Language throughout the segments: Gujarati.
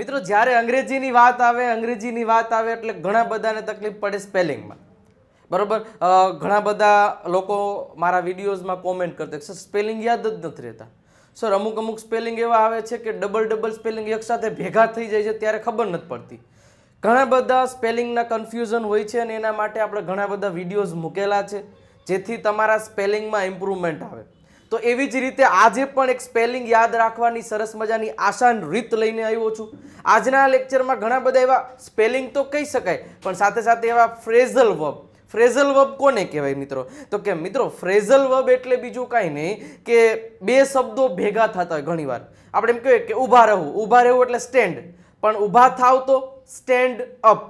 મિત્રો, જ્યારે અંગ્રેજીની વાત આવે, અંગ્રેજીની વાત આવે એટલે ઘણા બધાને તકલીફ પડે સ્પેલિંગમાં. બરાબર? ઘણા બધા લોકો મારા વિડીયોઝમાં કોમેન્ટ કરતા સર, સ્પેલિંગ યાદ જ નથી રહેતા. સર, અમુક અમુક સ્પેલિંગ એવા આવે છે કે ડબલ ડબલ સ્પેલિંગ એકસાથે ભેગા થઈ જાય છે ત્યારે ખબર નથી પડતી. ઘણા બધા સ્પેલિંગના કન્ફ્યુઝન હોય છે અને એના માટે આપણે ઘણા બધા વિડીયોઝ મૂકેલા છે જેથી તમારા સ્પેલિંગમાં ઇમ્પ્રુવમેન્ટ આવે. તો એવી જ રીતે આજે પણ એક સ્પેલિંગ યાદ રાખવાની સરસ મજાની આસાન રીત લઈને આવ્યો છું. આજના લેક્ચરમાં ઘણા બધા એવા સ્પેલિંગ તો કહી શકાય, પણ સાથે સાથે એવા ફ્રેઝલ વર્બ ફ્રેઝલ વર્બ કોને કહેવાય મિત્રો? તો કે મિત્રો ફ્રેઝલ વર્બ એટલે બીજું કાંઈ નહીં કે બે શબ્દો ભેગા થતા હોય ઘણીવાર. આપણે એમ કહીએ કે ઊભા રહેવું ઊભા રહેવું એટલે સ્ટેન્ડ પણ ઊભા થાવ તો stand up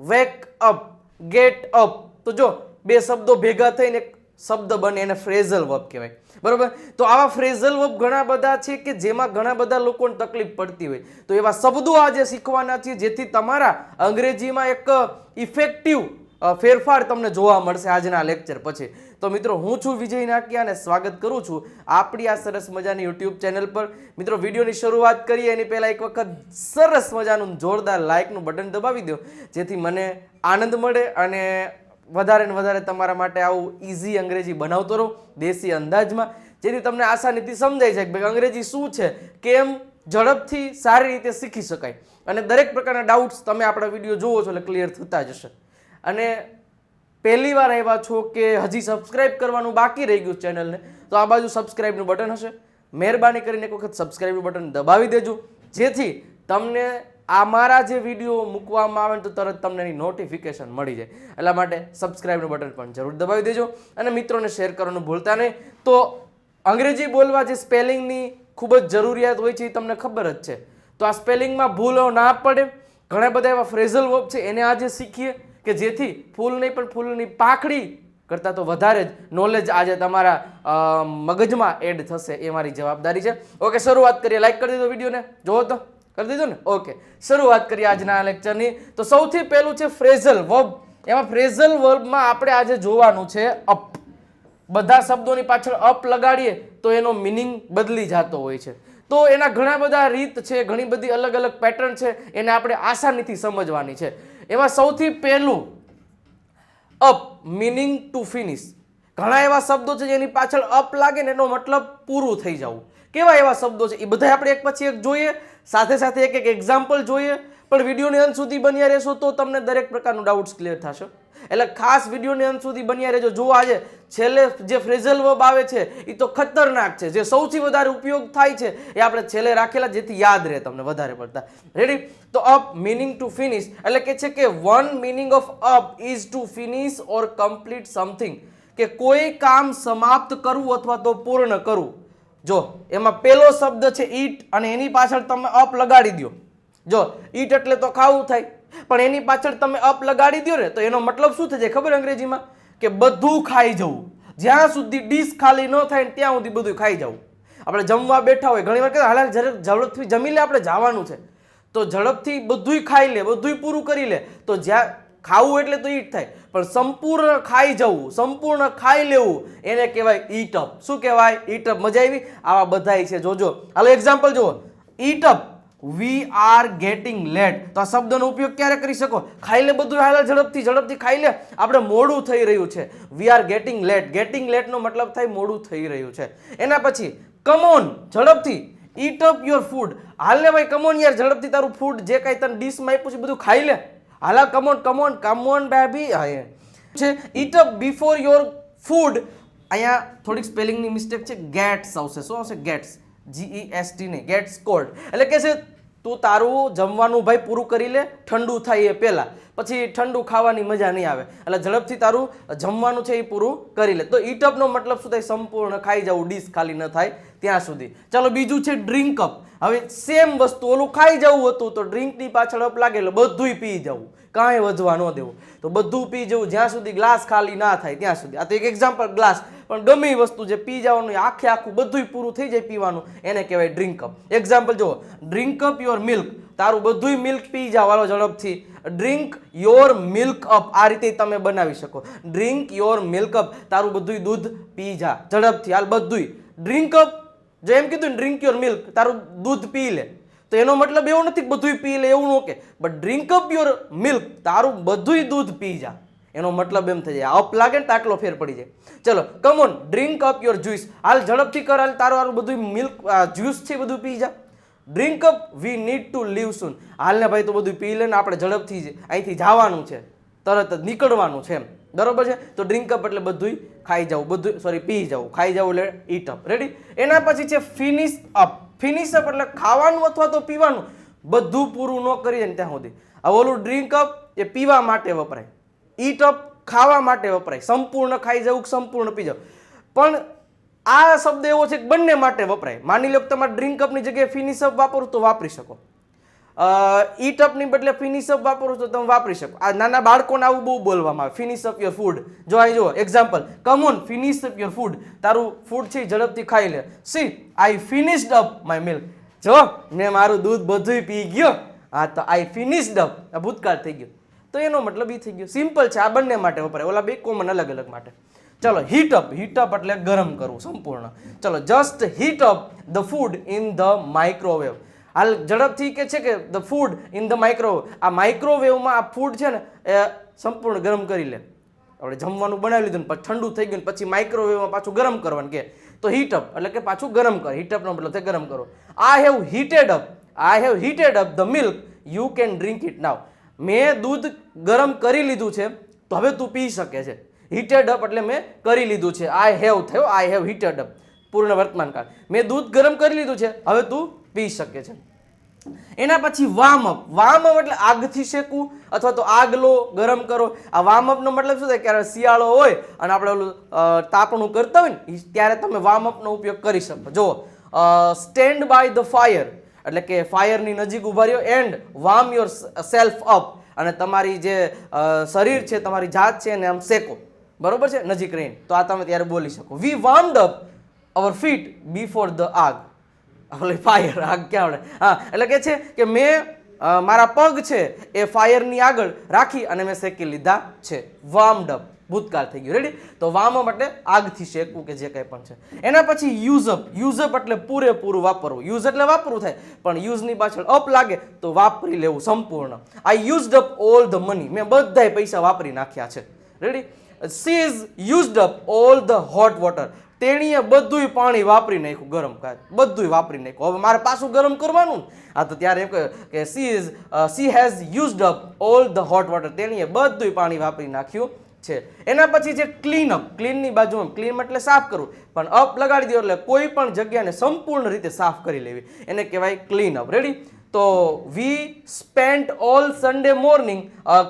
wake up get up તો જો બે શબ્દો ભેગા થઈને એક શબ્દ બને એને ફ્રેઝલ વર્બ કહેવાય. બરાબર? તો આવા ફ્રેઝલ વર્બ ઘણા બધા છે કે જેમાં ઘણા બધા લોકોને તકલીફ પડતી હોય. તો એવા શબ્દો આજે શીખવાના છે જેથી તમારા અંગ્રેજીમાં એક ઇફેક્ટિવ ફેરફાર તમને જોવા મળશે આજના લેક્ચર પછી. તો મિત્રો, હું છું વિજય નાકિયા અને સ્વાગત કરું છું આપણી આ સરસ મજાની યુટ્યુબ ચેનલ પર. મિત્રો, વિડીયોની શરૂઆત કરીએ. એની પહેલાં એક વખત સરસ મજાનું જોરદાર લાઇકનું બટન દબાવી દો જેથી મને આનંદ મળે અને વધારે ને વધારે તમારા માટે આવું ઇઝી અંગ્રેજી બનાવતો રહો, દેશી અંદાજમાં. જેથી તમને આસાનીથી સમજાઈ જાય કે અંગ્રેજી શું છે, કેમ, ઝડપથી સારી રીતે શીખી શકાય. અને દરેક પ્રકારના ડાઉટ્સ તમે આપણા વીડિયો જુઓ છો એટલે ક્લિયર થતા જશે અને પહેલી વાર આવ્યા છો કે હજી સબસ્ક્રાઇબ કરવાનું બાકી રહી ગયું ચેનલને તો આ બાજુ સબસ્ક્રાઇબનું બટન હશે. મહેરબાની કરીને એક વખત સબસ્ક્રાઇબનું બટન દબાવી દેજો. જેથી તમને અમારા જે વીડિયો મૂકવામાં આવે તો તરત તમને એની નોટિફિકેશન મળી જાય. એટલા માટે સબસ્ક્રાઇબનું બટન પણ જરૂર દબાવી દેજો અને મિત્રોને શેર કરવાનું ભૂલતા નહીં. તો અંગ્રેજી બોલવા જે સ્પેલિંગની ખૂબ જ જરૂરિયાત હોય છે એ તમને ખબર જ છે. તો આ સ્પેલિંગમાં ભૂલો ના પડે. ઘણા બધા એવા ફ્રેઝલ વર્બ છે, એને આજે શીખીએ કે જેથી ફૂલ નહીં પણ ફૂલની પાખડી કરતાં તો વધારે જ નોલેજ આજે તમારા મગજમાં એડ થશે એ મારી જવાબદારી છે. ઓકે શરૂઆત કરીએ. લાઈક કરી દીધો વિડીયોને જોવો તો. કરી દીધો ને? ઓકે શરૂઆત કરીએ આજના લેક્ચરની તો સૌથી પહેલું છે ફ્રેઝલ વર્બ. એમાં ફ્રેઝલ વર્બમાં આપણે આજે જોવાનું છે અપ. બધા શબ્દોની પાછળ અપ લગાડીએ તો એનો મિનિંગ બદલી જતો હોય છે. તો એના ઘણા બધા રીત છે, ઘણી બધી અલગ અલગ પેટર્ન છે, એને આપણે આસાનીથી સમજવાની છે. એમાં સૌથી પહેલું અપ મિનિંગ ટુ ફિનિશ ઘણા એવા શબ્દો છે જેની પાછળ અપ લાગે ને એનો મતલબ પૂરું થઈ જવું. કેવા એવા શબ્દો છે, એ બધા આપણે એક પછી એક જોઈએ. સાથે સાથે એક એક એક્ઝામ્પલ જોઈએ. પણ વિડીયોની અંત સુધી બન્યા રહેશો તો તમને દરેક પ્રકારનું ડાઉટ્સ ક્લિયર થશે. એટલે ખાસ વિડીયોની અંત સુધી બન્યા રહેજો. જો આજે છેલ્લે જે ફ્રેઝલ વર્બ આવે છે એ તો ખતરનાક છે. જે સૌથી વધારે ઉપયોગ થાય છે, એ આપણે છેલ્લે રાખેલા જેથી યાદ રહે તમને વધારે પડતા. રેડી તો અપ મિનિંગ ટુ ફિનિશ એટલે કે છે કે one meaning of up is to finish or complete something કે કોઈ કામ સમાપ્ત કરવું અથવા તો પૂર્ણ કરવું. જો, એમાં પહેલો શબ્દ છે ઈટ અને એની પાછળ તમે અપ લગાડી દો જો, ઈટ એટલે તો ખાવું થાય, પણ એની પાછળ તમે અપ લગાડી દો ને, તો એનો મતલબ શું થશે ખબર અંગ્રેજીમાં? કે બધું ખાઈ જવું. જ્યાં સુધી ડીશ ખાલી ન થાય ને ત્યાં સુધી બધું ખાઈ જવું. આપણે જમવા બેઠા હોય ઘણી વાર કે હાલ ઝડપ ઝડપથી જમી લે, આપણે જવાનું છે. તો ઝડપથી બધુંય ખાઈ લે, બધુંય પૂરું કરી લે. તો જ્યાં ખાવું એટલે તો ઈટ થાય. પણ સંપૂર્ણ ખાઈ જવું, સંપૂર્ણ ખાઈ લેવું, એને કહેવાય ઈટ અપ શું કહેવાય? ઈટ અપ મજા આવી? આવા બધાય છે. જોજો. હાલો એક્ઝામ્પલ જુઓ. Eat up we are getting late તો આ શબ્દનો ઉપયોગ ક્યારે કરી શકો? ખાઈ લે બધું હાલ ઝડપથી ઝડપથી ખાઈ લે. આપણે મોડું થઈ રહ્યું છે. We are getting late getting લેટનો મતલબ થાય મોડું થઈ રહ્યું છે. એના પછી કમોન ઝડપથી. ઈટ અપ યોર ફૂડ હાલ ને ભાઈ કમોન યાર. ઝડપથી તારું ફૂડ જે કાંઈ તને ડીશમાં આપ્યું છે બધું ખાઈ લે. હાલા કમોન કમોન કમોન બેબી હા છે eat up before your food અહીંયા થોડીક સ્પેલિંગની મિસ્ટેક છે ગેટ્સ આવશે. શું આવશે? Gets G E S T નહીં ગેટ્સ કોલ્ડ એટલે કે છે, તું તારું જમવાનું ભાઈ પૂરું કરી લે, ઠંડુ થાય એ પહેલાં. પછી ઠંડુ ખાવાની મજા નહીં આવે. એટલે ઝડપથી તારું જમવાનું છે એ પૂરું કરી લે. તો ઈટઅપનો મતલબ શું થાય? સંપૂર્ણ ખાઈ જવું ડીશ ખાલી ન થાય ત્યાં સુધી. ચાલો, બીજું છે ડ્રિંક અપ હવે સેમ વસ્તુ, ઓલું ખાઈ જવું હતું તો ડ્રિંકની પાછળ અપ લાગે એટલે બધુંય પી જવું. કાંઈ વધવા ન દેવું. તો બધું પી જવું જ્યાં સુધી ગ્લાસ ખાલી ના થાય ત્યાં સુધી. આ તો એક એક્ઝામ્પલ ગ્લાસ પણ ગમે વસ્તુ જે પી જવાનું આખે આખું બધુંય પૂરું થઈ જાય પીવાનું, એને કહેવાય ડ્રિંક અપ એક્ઝામ્પલ જુઓ. ડ્રિંક અપ યોર મિલ્ક તારું બધુંય મિલ્ક પી હાલો ઝડપથી. ડ્રિંક યોર મિલ્ક અપ આ રીતે તમે બનાવી શકો. ડ્રિંક યોર મિલ્ક અપ તારું બધુંય દૂધ પી જા ઝડપથી. હાલ બધુંય. ડ્રિંક અપ જો એમ કીધું ને ડ્રિંક યોર મિલ્ક તારું દૂધ પી લે. તો એનો મતલબ એવો નથી કે બધુંય પી લે, એવું okay but drink up your milk તારું બધુંય દૂધ પી જા. એનો મતલબ એમ થઈ જાય. અપ લાગે ને તો આટલો ફેર પડી જાય. ચલો come on drink up your juice હાલ ઝડપથી કર, હાલ તારું હારું બધું મિલ્ક જ્યુસ છે બધું પી જા. Drink up we need to leave soon હાલને ભાઈ તો બધું પી લે ને આપણે ઝડપથી જ અહીંથી જવાનું છે. તરત જ નીકળવાનું છે એમ. બરોબર છે? તો ડ્રિંક અપ એટલે બધું ખાઈ જવું બધું સોરી પી જવું ખાઈ જવું એટલે ઈટ અપ રેડી એના પછી છે ફિનિશ અપ ફિનિશ અપ એટલે ખાવાનું અથવા તો પીવાનું. બધું પૂરું ન કરી જાય ત્યાં સુધી. હવે ઓલું ડ્રિંક અપ એ પીવા માટે વપરાય. ઈટ અપ ખાવા માટે વપરાય. સંપૂર્ણ ખાઈ જવું સંપૂર્ણ પી જવું પણ આ શબ્દ એવો છે કે બંને માટે વપરાય. માની લો કે તમારે ડ્રિંક અપની જગ્યાએ ફિનિશ અપ વાપરું તો વાપરી શકો. ઈટ અપની બદલે ફિનિશ અપ વાપરો તો તમે વાપરી શકો. આ નાના બાળકોને આવું બહુ બોલવામાં આવે. ફિનિશ અપ યોર ફૂડ જો અહીં જુઓ example come on finish up your food તારું ફૂડ છે ઝડપથી ખાઈ લે. See I finished up my milk જો, મેં મારું દૂધ બધુંય પી ગયો. હા, તો આઈ ફિનિશ્ડ અપ આ ભૂતકાળ થઈ ગયો. તો એનો મતલબ એ થઈ ગયો. સિમ્પલ છે, આ બંને માટે વપરાય. ઓલા બે કોમન અલગ અલગ માટે. ચલો હીટ અપ હીટ અપ એટલે ગરમ કરવું, સંપૂર્ણ. ચલો just heat up the food in the microwave હાલ ઝડપથી કે છે કે the food in the microwave આ માઇક્રોવેવમાં આ ફૂડ છે ને, એ સંપૂર્ણ ગરમ કરી લે. આપણે જમવાનું બનાવી લીધું ને, પછી ઠંડુ થઈ ગયું પછી માઇક્રોવેવમાં પાછું ગરમ કરવાનું કે, તો હીટ અપ એટલે કે પાછું ગરમ કર. હીટ અપનો મતલબ થાય ગરમ કરો. I have heated up I have heated up the milk you can drink it now મેં દૂધ ગરમ કરી લીધું છે, તો હવે તું પી શકે છે. હીટેડ અપ એટલે મેં કરી લીધું છે. આઈ હેવ થયો આઈ હેવ હીટેડ અપ પૂર્ણ વર્તમાન કાળ મેં દૂધ ગરમ કરી લીધું છે, હવે તું પી શકે છે. એના પછી વાર્મઅપ વાર્મઅપ એટલે આગથી શેકવું અથવા તો આગ લો ગરમ કરો. આ વાર્મઅપનો મતલબ શું થાય? ક્યારે શિયાળો હોય અને આપણે ઓલું તાપણું કરતા હોય ને ત્યારે તમે વાર્મઅપનો ઉપયોગ કરી શકો. જુઓ સ્ટેન્ડ બાય ધ ફાયર એટલે કે ફાયરની નજીક ઊભા રહ્યો and warm yourself up અને તમારી જે શરીર છે, તમારી જાત છે, એને આમ શેકો. બરોબર છે? નજીક રહીને. તો આ તમે ત્યારે બોલી શકો. We warmed up our feet before the આગ. ઓલી ફાયર આગ ક્યાં આવડે હા, એટલે કે છે કે મેં મારા પગ છે એ ફાયરની આગળ રાખી અને મેં શેકી લીધા છે. વાર્મડ અપ ભૂતકાળ થઈ ગયું. રેડી તો વાર્મ અપ એટલે આગથી શેકવું કે જે કંઈ પણ છે. એના પછી યુઝ અપ યુઝ અપ એટલે પૂરેપૂરું વાપરવું. યુઝ એટલે વાપરવું થાય, પણ યુઝની પાછળ અપ લાગે તો વાપરી લેવું સંપૂર્ણ. આ used up all the money મેં બધાય પૈસા વાપરી નાખ્યા છે. Ready she is used up all the hot water તેણીએ બધુંય પાણી વાપરી નાખ્યું, ગરમ બધુંય વાપરી નાખ્યું. હવે મારે પાછું ગરમ કરવાનું? આ તો ત્યારે એમ કે she is she has used up all the hot water તેણીએ બધુંય પાણી વાપરી નાખ્યું છે. એના પછી છે ક્લીન અપ ક્લીનની બાજુમાં ક્લીન એટલે સાફ કરવું. પણ અપ લગાડી દો એટલે કોઈ પણ જગ્યાને સંપૂર્ણ રીતે સાફ કરી લેવી. એને કહેવાય ક્લીન અપ રેડી તો we spent all Sunday morning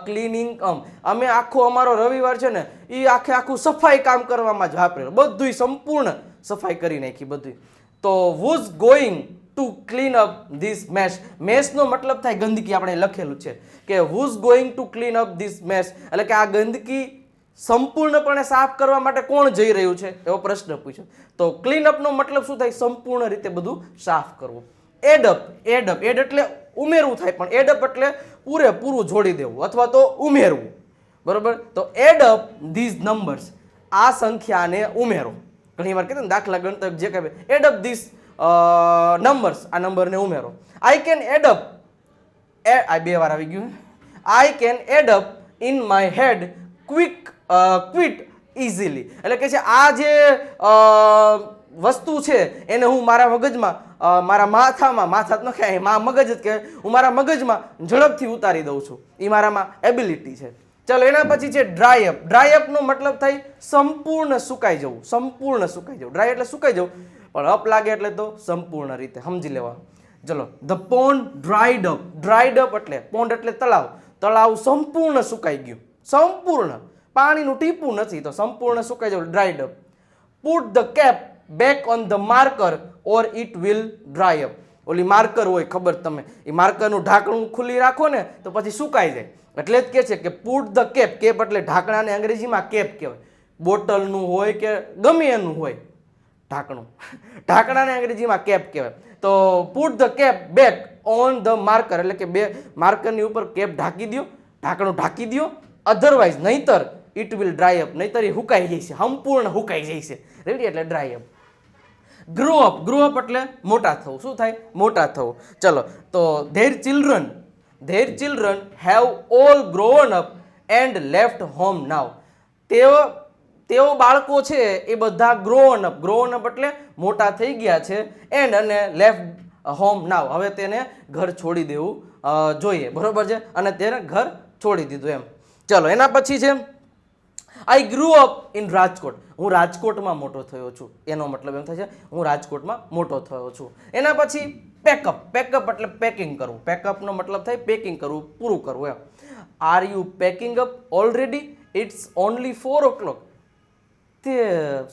cleaning અમ અમે આખો અમારો રવિવાર છે ને એ આખે આખું સફાઈ કામ કરવામાં જ વાપરેલું. બધુંય સંપૂર્ણ સફાઈ કરી નાખી બધું તો was going to clean up this mess મેશનો મતલબ થાય ગંદકી, આપણે લખેલું છે કે who's going to clean up this mess એટલે કે આ ગંદકી સંપૂર્ણપણે સાફ કરવા માટે કોણ જઈ રહ્યું છે? એવો પ્રશ્ન પૂછ્યો તો ક્લીન અપનો મતલબ શું થાય? સંપૂર્ણ રીતે બધું સાફ કરવું. એડઅપ એડપ એડ એટલે ઉમેરવું થાય પણ એડપ એટલે પૂરેપૂરું જોડી દેવું અથવા તો ઉમેરવું. બરાબર? તો એડપ ધીઝ નંબર્સ. આ સંખ્યાને ઉમેરો. ઘણી વાર કહેતા દાખલા ગણતક જે કહે એડપ ધીસ નંબર્સ. આ નંબરને ઉમેરો. આઈ કેન એડપ એ, આ બે વાર આવી ગયું I can add up in my head quick quite easily એટલે કે છે, આ જે વસ્તુ છે, એને હું મારા મગજમાં મારા માથામાં, માથા ન કહેવાય મા મગજ જ કહેવાય હું મારા મગજમાં ઝડપથી ઉતારી દઉં છું. એ મારામાં એબિલિટી છે. ચાલો, એના પછી છે ડ્રાય અપ ડ્રાય અપનો મતલબ થાય સંપૂર્ણ સુકાઈ જવું. સંપૂર્ણ સુકાઈ જવું. ડ્રાય એટલે સુકાઈ જવું. પણ અપ લાગે એટલે તો સંપૂર્ણ રીતે. સમજી લેવા. ચલો the pond dried up dried up એટલે પોન્ડ એટલે તળાવ. તળાવ સંપૂર્ણ સુકાઈ ગયું. સંપૂર્ણ. પાણીનું ટીપું નથી તો સંપૂર્ણ સુકાઈ જવું. Dried up put the cap back on the marker or it will dry up ઓલી માર્કર હોય, ખબર તમે એ માર્કરનું ઢાંકણું ખુલ્લી રાખો ને, તો પછી સુકાઈ જાય. એટલે જ કે છે કે પુટ ધ કેપ કેપ એટલે ઢાંકણાને અંગ્રેજીમાં કેપ કહેવાય. બોટલનું હોય કે ગમે એનું હોય, ઢાંકણું. ઢાંકણાને અંગ્રેજીમાં કેપ કહેવાય. તો put the cap back on the marker એટલે કે બે માર્કરની ઉપર કેપ ઢાંકી દો ઢાંકણું ઢાંકી દો અધરવાઇઝ નહીતર ઇટ વિલ ડ્રાય અપ નહીતર એ હુકાઈ જાય છે, સંપૂર્ણ હુકાઈ જાય છે. રેડી એટલે dry up grow up grow up એટલે મોટા થવું. શું થાય? મોટા થવું. ચલો, તો their children their children have all grown up and left home now તેઓ તેઓ બાળકો છે, એ બધા ગ્રોવન અપ ગ્રોવન અપ એટલે મોટા થઈ ગયા છે એન્ડ અને લેફ્ટ હોમ નાવ હવે તેને ઘર છોડી દેવું જોઈએ. બરોબર છે? અને તેને ઘર છોડી દીધું એમ. ચલો, એના પછી છે I grew up in Rajkot. હું રાજકોટમાં મોટો થયો છું. એનો મતલબ એમ થાય છે, હું રાજકોટમાં મોટો થયો છું. એના પછી પેકઅપ પેકઅપ એટલે પેકિંગ કરવું. પેકઅપનો મતલબ થાય પેકિંગ કરવું, પૂરું કરવું એમ. Are you packing up already it's only four o'clock તે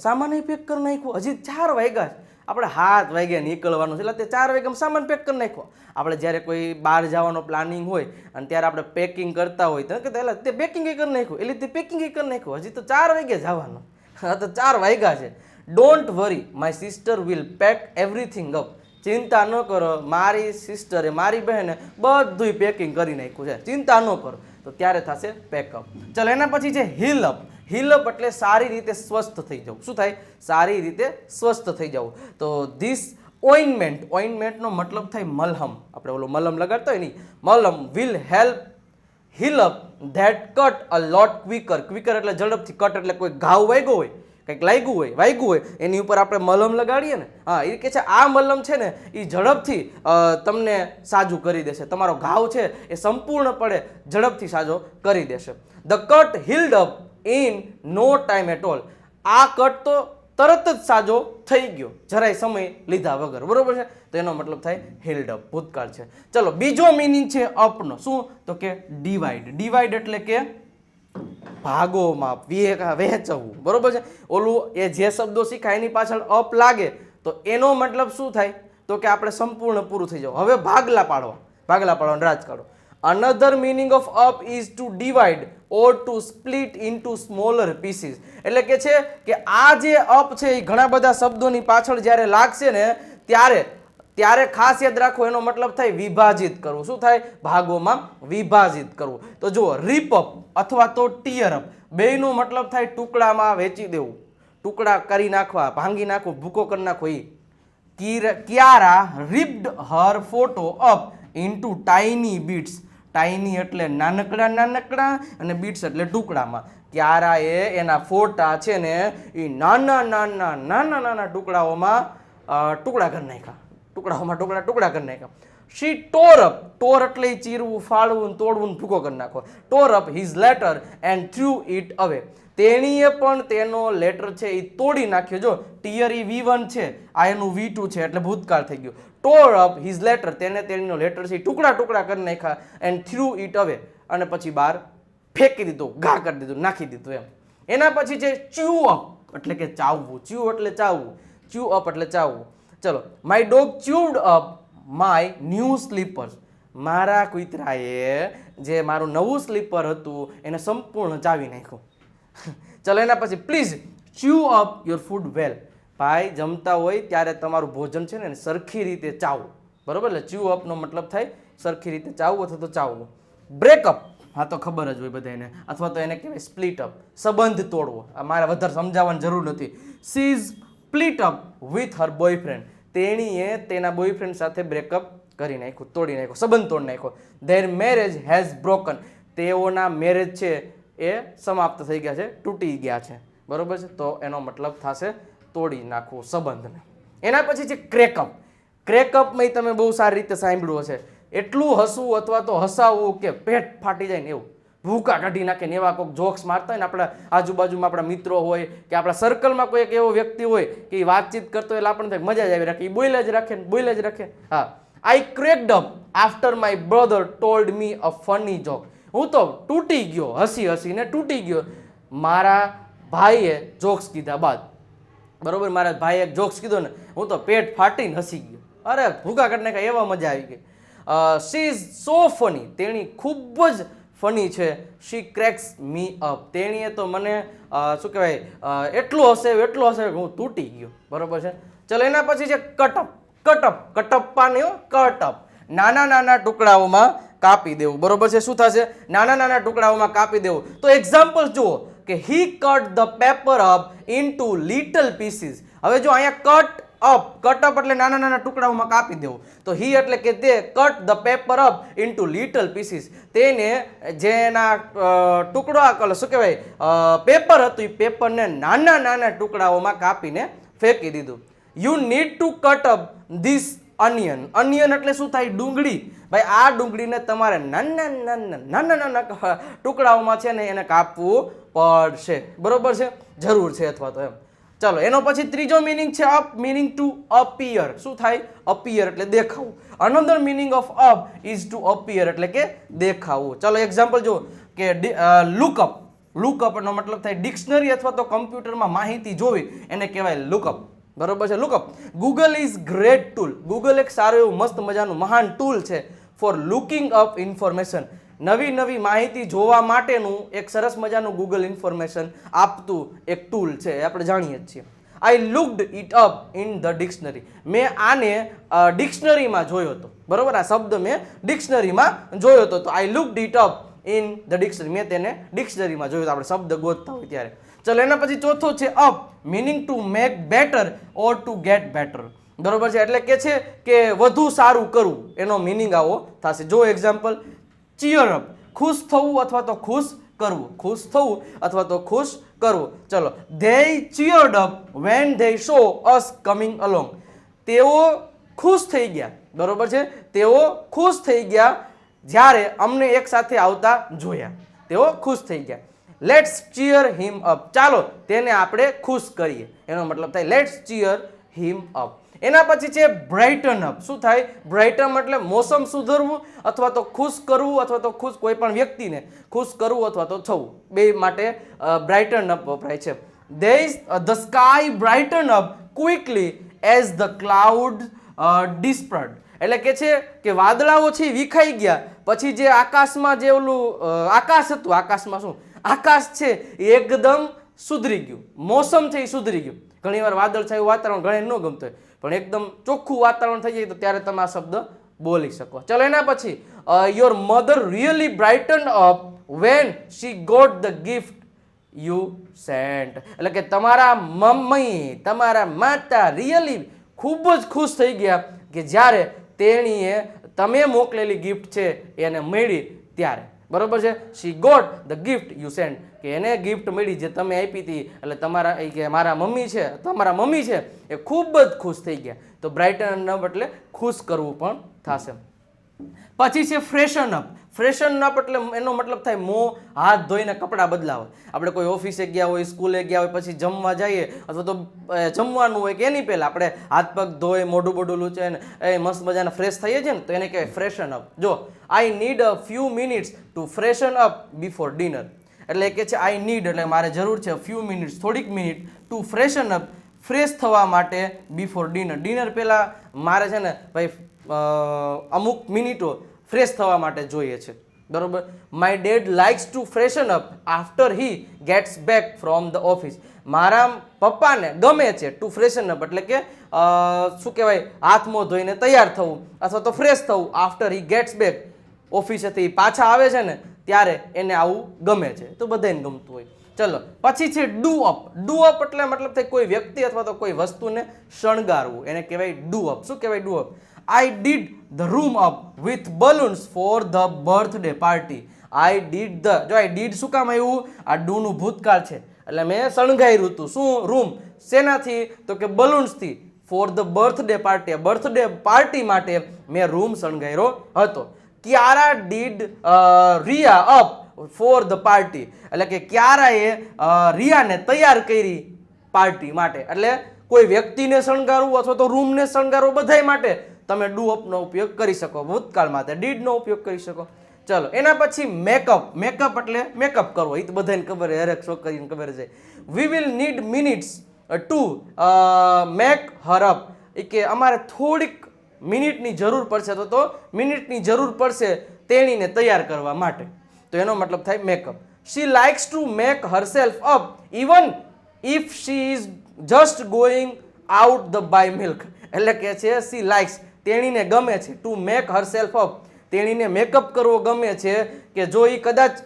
સામાન પેક કરી નાખ્યું. હજી ચાર વાગ્યા આપણે સાત વાગ્યા નીકળવાનું છે. એટલે તે ચાર વાગ્યામાં સામાન પેક કરી નાખ્યો. આપણે જ્યારે કોઈ બહાર જવાનો પ્લાનિંગ હોય અને ત્યારે આપણે પેકિંગ કરતા હોય, તો કે એટલે તે પેકિંગ કરી નાખ્યું. એટલે તે પેકિંગ કરી નાખ્યું. હજી તો ચાર વાગ્યા જવાનું. હા, તો ચાર વાગ્યા છે. Don't worry my sister will pack everything up ચિંતા ન કરો, મારી સિસ્ટરે મારી બહેને બધું પેકિંગ કરી નાખ્યું છે. ચિંતા ન કરો. તો ત્યારે થશે પેકઅપ ચલો, એના પછી છે હિલ અપ હિલ અપ એટલે સારી રીતે સ્વસ્થ થઈ જવું શું થાય? સારી રીતે સ્વસ્થ થઈ જવું તો ધીસ ઓઇનમેન્ટ ઓઇનમેન્ટનો મતલબ થાય મલહમ. આપણે ઓલો મલમ લગાડતો હોય નહીં મલમ will help heal up that cut a lot quicker quicker એટલે ઝડપથી કટ એટલે કોઈ ઘાવ વાગ્યો હોય, કંઈક લાગ્યું હોય, વાગ્યું હોય, એની ઉપર આપણે મલમ લગાડીએ ને. હા એ કે છે આ મલમ છે ને એ ઝડપથી તમને સાજું કરી દેશે. તમારો ઘાવ છે એ સંપૂર્ણપણે ઝડપથી સાજો કરી દેશે. The cut healed up in no time at all આ કટ તો તરત જ સાજો થઈ ગયો. જરાય સમય લીધા વગર. બરોબર છે? તો એનો મતલબ થાય હિલ્ડ અપ ભૂતકાળ છે. ચલો, બીજો મિનિંગ છે અપનો. શું? તો કે ડિવાઈડ ડિવાઈડ એટલે કે ભાગોમાં વિહે- વહેંચવું. બરોબર છે? ઓલું એ જે શબ્દો શીખાય એની પાછળ અપ લાગે, તો એનો મતલબ શું થાય? તો કે આપણે સંપૂર્ણ પૂરું થઈ જવું. હવે ભાગલા પાડવા. ભાગલા પાડવાનો રાજ કાઢો another meaning of up is to divide or to split into smaller pieces એટલે કે છે કે આ જે અપ છે એ ઘણા બધા શબ્દોની પાછળ જ્યારે લાગશે ને, ત્યારે ત્યારે ખાસ યાદ રાખો, એનો મતલબ થાય વિભાજિત કરવું. શું થાય? ભાગોમાં વિભાજિત કરવું. તો જુઓ રીપ અપ અથવા તો ટીયર અપ બેયનો મતલબ થાય ટુકડામાં વેચી દેવું. ટુકડા કરી નાખવા, ભાંગી નાખવું ભૂકો કરી નાખો. એ Kiara ripped her photo up into tiny bits tiny એટલે નાનકડા નાનકડા અને બીટ્સ એટલે ટુકડામાં. કિયારાએ એના ફોટા છે ને એ નાના નાના નાના નાના ટુકડાઓમાં ટુકડા કરી નાખ્યા. ટુકડાઓમાં ટુકડા ટુકડા કરી નાખ્યા. શી ટોરપ ટોર એટલે ચીરવું, ફાળવું તોડવું ફૂકો કરી નાખો. Tore up his letter and threw it away તેણીએ પણ તેનો લેટર છે એ તોડી નાખ્યો. જો ટીયર ઈ વી વન છે. આ એનું વી ટુ છે, એટલે ભૂતકાળ થઈ ગયું. ટોર અપ હિઝ લેટર તેને તેણીનો લેટર છે ટુકડા ટુકડા કરી નાખ્યા એન્ડ થ્રુ ઇટ અવે અને પછી બહાર ફેંકી દીધું, ઘા કરી દીધું, નાખી દીધું એમ. એના પછી છે ચ્યુ અપ એટલે કે ચાવવું. ચ્યુ એટલે ચાવવું. ચ્યુ અપ એટલે ચાવવું. ચલો my dog chewed up my new slippers મારા કુતરાએ જે મારું નવું સ્લીપર હતું એને સંપૂર્ણ ચાવી નાખ્યું. ચલો, એના પછી please chew up your food well ભાઈ જમતા હોય ત્યારે તમારું ભોજન છે ને સરખી રીતે ચાવવું બરાબર? એટલે ચ્યુ અપનો મતલબ થાય સરખી રીતે ચાવવું અથવા તો ચાવવું. બ્રેકઅપ હા, તો ખબર જ હોય બધાને અથવા તો એને કહેવાય સ્પ્લિટ અપ સંબંધ તોડવો. આ મારે વધારે સમજાવવાની જરૂર નથી. She is split up with her boyfriend તેણીએ તેના બોયફ્રેન્ડ સાથે બ્રેકઅપ કરી નાખ્યું, તોડી નાખ્યો, સંબંધ તોડી નાખ્યો. ધેર મેરેજ હેઝ બ્રોકન તેઓના મેરેજ છે એ સમાપ્ત થઈ ગયા છે, તૂટી ગયા છે. બરાબર છે? તો એનો મતલબ થશે તોડી નાખવું સંબંધને. એના પછી છે ક્રેકઅપ. ક્રેકઅપમાં તમે બહુ સારી રીતે સાંભળ્યું હશે. એટલું હસવું અથવા તો હસાવવું કે પેટ ફાટી જાય ને એવું. ભૂકા કાઢી નાખે ને એવા કોઈક જોક્સ મારતા હોય ને આપણા આજુબાજુમાં આપણા મિત્રો હોય કે આપણા સર્કલમાં કોઈ એક એવો વ્યક્તિ હોય કે એ વાતચીત કરતો એટલે આપણને થાય મજા જ આવી રાખે. એ બોલે જ રાખે ને બોલે જ રાખે. હા. I cracked up after my brother told me a funny joke હું તો તૂટી ગયો, હસી હસીને તૂટી ગયો. મારા ભાઈએ જોક્સ કીધા બાદ. બરોબર? મારા ભાઈએ એક જોક્સ કીધો ને, હું તો પેટ ફાટીને હસી ગયો. અરે ભૂકા કરીને કાંઈ એવા મજા આવી ગઈ. શી ઇઝ સો ફની તેણી ખૂબ જ ફની છે. શી ક્રેક્સ મી અપ તેણીએ તો મને શું કહેવાય એટલું હશે એટલું હશે હું તૂટી ગયો. બરોબર છે? ચલો, એના પછી છે કટઅપ કટઅપ કટપ્પા નહીં કટઅપ નાના નાના ટુકડાઓમાં કાપી દેવું. બરોબર છે? શું થશે? નાના નાના ટુકડાઓમાં કાપી દેવું. તો એક્ઝામ્પલ જુઓ. કે he cut the paper up into little pieces હવે જો અહીંયા કટ અપ કટ અપ એટલે નાના નાના ટુકડાઓમાં કાપી દેવું. તો હી એટલે કે તે cut the paper up into little pieces તેને જે એના ટુકડો આ શું કહેવાય? પેપર હતું, એ પેપરને નાના નાના ટુકડાઓમાં કાપીને ફેંકી દીધું. You need to cut up this onion onion એટલે શું થાય? ડુંગળી. ભાઈ, આ ડુંગળીને તમારે નાના નાના નાના ટુકડાઓમાં છે ને એને કાપવું પડશે. બરોબર છે? જરૂર છે અથવા તો એમ. ચાલો, એનો પછી ત્રીજો મિનિંગ છે અપ મિનિંગ ટુ અપિયર શું થાય? અપિયર એટલે દેખાવું. Another meaning of up is to appear એટલે કે દેખાવું. ચલો એક્ઝામ્પલ જુઓ કે લુકઅપ લુકઅપનો મતલબ થાય ડિક્શનરી અથવા તો કમ્પ્યુટરમાં માહિતી જોવી. એને કહેવાય લુકઅપ બરોબર છે? Look up Google is great tool Google એક સારું એવું મસ્ત મજાનું મહાન ટૂલ છે ફોર લુકિંગ અપ ઇન્ફોર્મેશન નવી નવી માહિતી જોવા માટેનું એક સરસ મજાનું ગૂગલ ઇન્ફોર્મેશન આપતું એક ટૂલ છે. એ આપણે જાણીએ જ છીએ. I looked it up in the dictionary મેં આને ડિક્શનરીમાં જોયો હતો. બરોબર? આ શબ્દ મેં ડિક્શનરીમાં જોયો હતો. તો I looked it up in the dictionary મેં તેને ડિક્શનરીમાં જોયું હતું. આપણે શબ્દ ગોતતા હોય ત્યારે. ચલો, એના પછી ચોથો છે up meaning to make better or to get better બરોબર છે? એટલે કે છે કે વધુ સારું કરવું એનો મિનિંગ આવો થશે. જો એક્ઝામ્પલ ચિયર અપ ખુશ થવું અથવા તો ખુશ કરવું. ખુશ થવું અથવા તો ખુશ કરવું. ચલો they cheered up when they show us coming along તેઓ ખુશ થઈ ગયા. બરોબર છે? તેઓ ખુશ થઈ ગયા જ્યારે અમને એક સાથે આવતા જોયા. તેઓ ખુશ થઈ ગયા. લેટ્સ ચીયર હિમ અપ ચાલો, તેને આપણે ખુશ કરીએ. એનો મતલબ થાય લેટ્સ ચીયર હિમ અપ એના પછી છે બ્રાઇટન અપ શું થાય? બ્રાઇટન એટલે મોસમ સુધરવું અથવા તો ખુશ કરવું અથવા તો ખુશ કોઈ પણ વ્યક્તિને ખુશ કરવું અથવા તો થવું. બે માટે બ્રાઇટન અપ વપરાય છે. They is the sky brighten up quickly as the cloud dispersed એટલે કે છે કે વાદળાઓ છે વિખાઈ ગયા. પછી જે આકાશમાં જે ઓલું આકાશ હતું, આકાશમાં શું? આકાશ છે એકદમ સુધરી ગયું. મોસમ છે, એ સુધરી ગયું. ઘણીવાર વાદળ છાયું વાતાવરણ ઘણે ન ગમતું હોય, પણ એકદમ ચોખ્ખું વાતાવરણ થઈ જાય તો ત્યારે તમે આ શબ્દ બોલી શકો. ચલો, એના પછી your mother really brighten up when she got the gift you sent એટલે કે તમારા મમ્મી, તમારા માતા રિયલી ખૂબ જ ખુશ થઈ ગયા કે જ્યારે તેણીએ તમે મોકલેલી ગિફ્ટ છે એને મળી ત્યારે. બરોબર છે? She got the gift you send કે એને ગિફ્ટ મળી જે તમે આપી હતી. એટલે તમારા એ કે મારા મમ્મી છે, તમારા મમ્મી છે, એ ખૂબ જ ખુશ થઈ ગયા. તો બ્રાઇટન અપ એટલે ખુશ કરવું પણ થશે. પછી છે ફ્રેશન અપ ફ્રેશન અપ એટલે એનો મતલબ થાય મોં, હાથ ધોઈને કપડાં બદલાવે. આપણે કોઈ ઓફિસે ગયા હોય, સ્કૂલે ગયા હોય, પછી જમવા જઈએ, અથવા તો જમવાનું હોય કે એની પહેલાં આપણે હાથ પગ ધોઈ, મોઢું બોઢું લૂચે ને એ મસ્ત મજાના ફ્રેશ થઈએ છીએ ને, તો એને કહેવાય ફ્રેશન અપ. જો I need a few minutes to freshen up before dinner એટલે કે છે આઈ નીડ એટલે મારે જરૂર છે ફ્યુ મિનિટ્સ થોડીક minute to freshen up fresh થવા માટે બિફોર ડિનર ડિનર પહેલાં મારે છે ને, ભાઈ અમુક મિનિટો ફ્રેશ થવા માટે જોઈએ છે. બરોબર? My dad likes to freshen up after he gets back from the office મારા પપ્પાને ગમે છે ટુ ફ્રેશન અપ એટલે કે શું કહેવાય હાથ મોં ધોઈને તૈયાર થવું અથવા તો ફ્રેશ થવું આફ્ટર હી ગેટ્સ બેક ઓફિસેથી પાછા આવે છે ને, ત્યારે એને આવું ગમે છે. તો બધાને ગમતું હોય. ચલો, પછી છે ડુ અપ ડુ અપ એટલે મતલબ થાય કોઈ વ્યક્તિ અથવા તો કોઈ વસ્તુને શણગારવું. એને કહેવાય ડુ અપ શું કહેવાય do up I did the room up with balloons for the birthday party I did the જો આઈ ડીડ શું કામ આવ્યું? આ ડુનું ભૂતકાળ છે. એટલે મેં શણગાર્યું હતું. શું? રૂમ શેનાથી? તો કે બલૂન્સથી for the birthday party birthday party માટે મેં રૂમ શણગાર્યો હતો. Kiara did Riya up for the party એટલે કે ક્યારાએ રિયાને તૈયાર કરી પાર્ટી માટે. એટલે કોઈ વ્યક્તિને શણગારવું અથવા તો રૂમને શણગારવું, બધાય માટે તમે ડુ અપનો ઉપયોગ કરી શકો ભૂતકાળ માટે ડીડનો ઉપયોગ કરી શકો. ચલો, એના પછી મેકઅપ. મેકઅપ એટલે મેકઅપ કરવો. એ તો બધાને ખબર છે, હરેક છોકરીને ખબર છે. We will need minutes to make her up એ કે અમારે થોડીક મિનિટની જરૂર પડશે. તો તો મિનિટની જરૂર પડશે તેણીને તૈયાર કરવા માટે. તો એનો મતલબ થાય makeup. She likes to make herself up even if she is just going out the buy milk એટલે કે છે સી લાઇક્સ તેણીને ગમે છે. ટુ મેક હરસેલ્ફ અપ તેણીને મેકઅપ કરવો ગમે છે કે જો એ કદાચ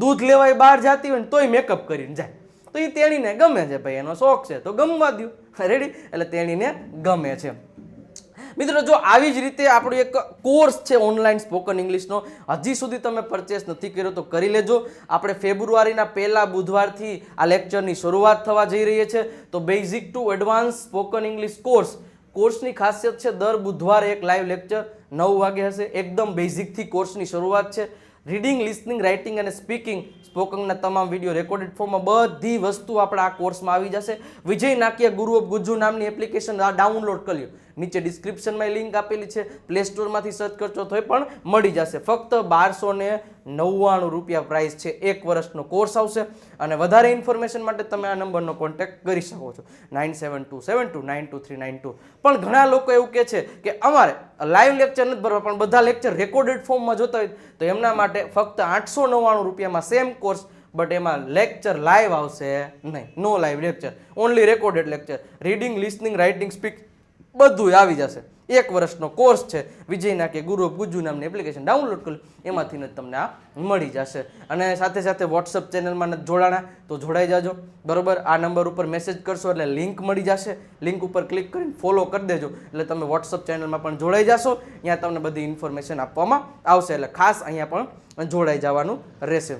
દૂધ લેવાય બહાર જતી હોય ને તોય મેકઅપ કરીને જાય. તો એ તેણીને ગમે છે ભાઈ, એનો શોખ છે. તો ગમવા દઉં રેડી એટલે તેણીને ગમે છે. મિત્રો, જો આવી જ રીતે આપણો એક કોર્સ છે ઓનલાઈન સ્પોકન ઇંગ્લિશનો હજી સુધી તમે પરચેસ નથી કર્યો તો કરી લેજો. આપણે ફેબ્રુઆરીના પહેલા બુધવારથી આ લેક્ચરની શરૂઆત થવા જઈ રહી છે. તો basic to advance spoken English course કોર્સની ખાસિયત છે, દર બુધવારે એક લાઈવ લેક્ચર નવ વાગે હશે. એકદમ બેઝિકથી કોર્સની શરૂઆત છે. રીડિંગ લિસનિંગ રાઇટિંગ અને સ્પીકિંગ સ્પોકનના તમામ વીડિયો રેકોર્ડેડ ફોર્મમાં બધી વસ્તુ આપણા આ કોર્સમાં આવી જશે. વિજય નાકિયા ગુરુ ઓફ ગુજ્જુ નામની એપ્લિકેશન ડાઉનલોડ કરી લો નીચે ડિસ્ક્રિપ્શનમાં લિંક આપેલી છે. પ્લે સ્ટોરમાંથી સર્ચ કરશો તોય પણ મળી જશે. ફક્ત બારસો ને નવ્વાણું રૂપિયા પ્રાઇસ છે. એક વર્ષનો કોર્સ આવશે અને વધારે ઇન્ફોર્મેશન માટે તમે આ નંબરનો કોન્ટેક્ટ કરી શકો છો. Nine seven two seven two nine two three nine two પણ ઘણા લોકો એવું કહે છે કે અમારે લાઈવ લેક્ચર નથી ભરવા, પણ બધા લેક્ચર રેકોર્ડેડ ફોર્મમાં જોતા હોય. તો એમના માટે ફક્ત આઠસો નવ્વાણું રૂપિયામાં સેમ કોર્સ બટ એમાં લેક્ચર લાઈવ આવશે નહીં. No live lecture only recorded lecture reading listening writing speak બધું આવી જશે. એક વર્ષનો કોર્સ છે, વિજયના કે ગુરુ ગુજ્જુ નામની એપ્લિકેશન ડાઉનલોડ કરી, એમાંથી તમને આ મળી જશે. અને સાથે સાથે વોટ્સઅપ ચેનલમાં જોડાણા, તો જોડાઈ જાજો. બરોબર? આ નંબર ઉપર મેસેજ કરશો એટલે લિંક મળી જશે. લિંક ઉપર ક્લિક કરીને ફોલો કરી દેજો. એટલે તમે વોટ્સઅપ ચેનલમાં પણ જોડાઈ જશો. ત્યાં તમને બધી ઇન્ફોર્મેશન આપવામાં આવશે. એટલે ખાસ અહીંયા પણ જોડાઈ જવાનું રહેશે.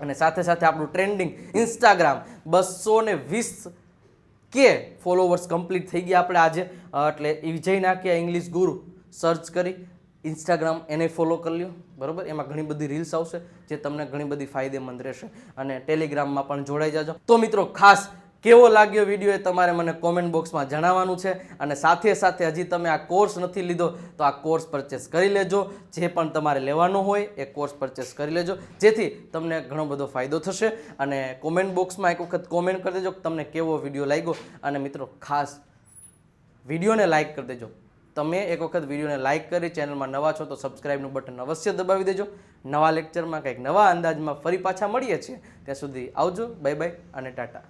અને સાથે સાથે આપણું ટ્રેન્ડિંગ ઇન્સ્ટાગ્રામ બસો વીસ કે ફોલોવર્સ કમ્પ્લીટ થઈ ગયા આપણે આજે. એટલે એ વિજય નાખ્યા ઇંગ્લિશ ગુરુ સર્ચ કરી. ઇન્સ્ટાગ્રામ એને ફોલો કરી લ્યો. બરોબર? એમાં ઘણી બધી રીલ્સ આવશે જે તમને ઘણી બધી ફાયદેમંદ રહેશે. અને ટેલિગ્રામમાં પણ જોડાઈ જાજો. તો મિત્રો, ખાસ કેવો લાગ્યો વીડિયો એ તમારે મને કોમેન્ટ બોક્સમાં જણાવવાનું છે. અને સાથે સાથે હજી તમે આ કોર્સ નથી લીધો, તો આ કોર્સ પરચેસ કરી લેજો. જે પણ તમારે લેવાનો હોય એ કોર્સ પરચેસ કરી લેજો. જેથી તમને ઘણો બધો ફાયદો થશે. અને કોમેન્ટ બોક્સમાં એક વખત કોમેન્ટ કરી દેજો તમને કેવો વીડિયો લાગ્યો. અને મિત્રો, ખાસ વિડીયોને લાઇક કરી દેજો. તમે એક વખત વિડીયોને લાઇક કરી ચેનલમાં નવા છો તો સબસ્ક્રાઇબનું બટન અવશ્ય દબાવી દેજો. નવા લેક્ચરમાં કંઈક નવા અંદાજમાં ફરી પાછા મળીએ છીએ. ત્યાં સુધી આવજો. બાય બાય અને ટાટા.